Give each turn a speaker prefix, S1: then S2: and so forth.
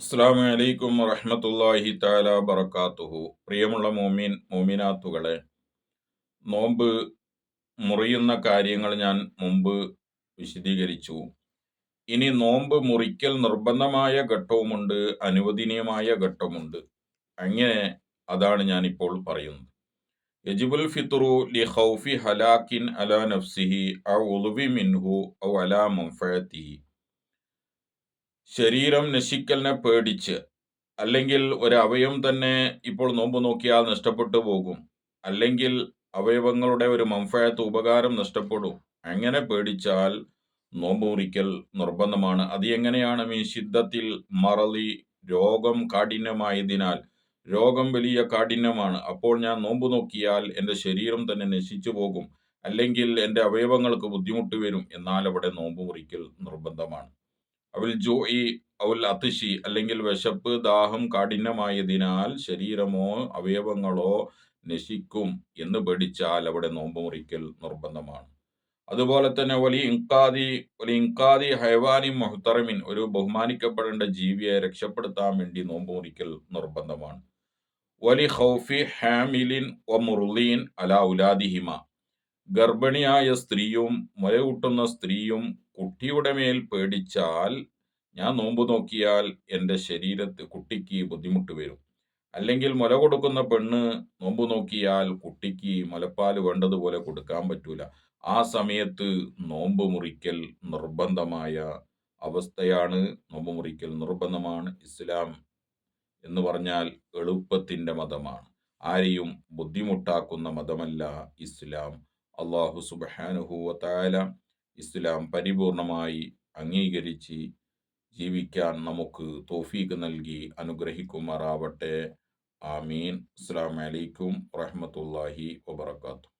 S1: അസ്സാം അലൈക്കും വറഹമത്തല്ലാഹി താല ബറക്കാത്തുഹു പ്രിയമുള്ള മോമീൻ മോമിനാത്തുകളെ നോമ്പ് മുറിയുന്ന കാര്യങ്ങൾ ഞാൻ മുമ്പ് വിശദീകരിച്ചു. ഇനി നോമ്പ് മുറിക്കൽ നിർബന്ധമായ ഘട്ടവുമുണ്ട് അനുവദനീയമായ ഘട്ടമുണ്ട് അങ്ങനെ അതാണ് ഞാനിപ്പോൾ പറയുന്നത്. യജിബുൽ ഫിത്തുറു ലി ഹൗഫി ഹലാക്കിൻ അലാ നഫ്സിഹി ഔ ഉലുവി മിൻഹു ഔ അലാ മുംഫയത്തിഹി ശരീരം നശിക്കലിനെ പേടിച്ച് അല്ലെങ്കിൽ ഒരു തന്നെ ഇപ്പോൾ നോമ്പ് നോക്കിയാൽ നഷ്ടപ്പെട്ടു പോകും. അല്ലെങ്കിൽ അവയവങ്ങളുടെ ഒരു മംഫയത്ത് ഉപകാരം നഷ്ടപ്പെടും. അങ്ങനെ പേടിച്ചാൽ നോമ്പ് മുറിക്കൽ നിർബന്ധമാണ്. അത് എങ്ങനെയാണ്? ഈ ശിദ്ധത്തിൽ മറലി രോഗം കാഠിന്യമായതിനാൽ രോഗം വലിയ കാഠിന്യമാണ്. അപ്പോൾ ഞാൻ നോമ്പ് നോക്കിയാൽ എന്റെ ശരീരം തന്നെ നശിച്ചു പോകും. അല്ലെങ്കിൽ എന്റെ അവയവങ്ങൾക്ക് ബുദ്ധിമുട്ട് വരും. എന്നാൽ അവിടെ നോമ്പ് മുറിക്കൽ നിർബന്ധമാണ്. അവൽ ജോയി അവൽ അതിശി അല്ലെങ്കിൽ വിശപ്പ് ദാഹം കാഠിന്യമായതിനാൽ ശരീരമോ അവയവങ്ങളോ നശിക്കും എന്ന് പഠിച്ചാൽ അവിടെ നോമ്പ് മുറിക്കൽ നിർബന്ധമാണ്. അതുപോലെ തന്നെ വലിയ ഇൻകാദി വലിയ ഇൻകാദി ഹൈവാനി മൊഹത്തറമിൻ ഒരു ബഹുമാനിക്കപ്പെടേണ്ട ജീവിയെ രക്ഷപ്പെടുത്താൻ വേണ്ടി നോമ്പ് മുറിക്കൽ നിർബന്ധമാണ്. വലി ഹൗഫി ഹാമിലിൻ ഒ മുറുലീൻ അല ഉലാദിഹിമ. ഗർഭിണിയായ സ്ത്രീയും മുലയൂട്ടുന്ന സ്ത്രീയും കുട്ടിയുടെ മേൽ പേടിച്ചാൽ ഞാൻ നോമ്പ് നോക്കിയാൽ എന്റെ ശരീരത്ത് കുട്ടിക്ക് ബുദ്ധിമുട്ട് വരും. അല്ലെങ്കിൽ മുല കൊടുക്കുന്ന പെണ്ണ് നോമ്പ് നോക്കിയാൽ കുട്ടിക്ക് മുലപ്പാൽ വേണ്ടതുപോലെ കൊടുക്കാൻ പറ്റൂല. ആ സമയത്ത് നോമ്പ് മുറിക്കൽ നിർബന്ധമായ അവസ്ഥയാണ്. നോമ്പ് മുറിക്കൽ നിർബന്ധമാണ്. ഇസ്ലാം എന്ന് പറഞ്ഞാൽ എളുപ്പത്തിന്റെ മതമാണ്. ആരെയും ബുദ്ധിമുട്ടാക്കുന്ന മതമല്ല ഇസ്ലാം. അള്ളാഹു സുബാനുഹൂവത്തായ ഇസ്ലാം പരിപൂർണമായി അംഗീകരിച്ച് ജീവിക്കാൻ നമുക്ക് തോഫീക്ക് നൽകി അനുഗ്രഹിക്കുമാറാവട്ടെ. ആമീൻ. അസ്സാം വലൈക്കും വറഹമത്തല്ലാഹി വബർക്കാത്തു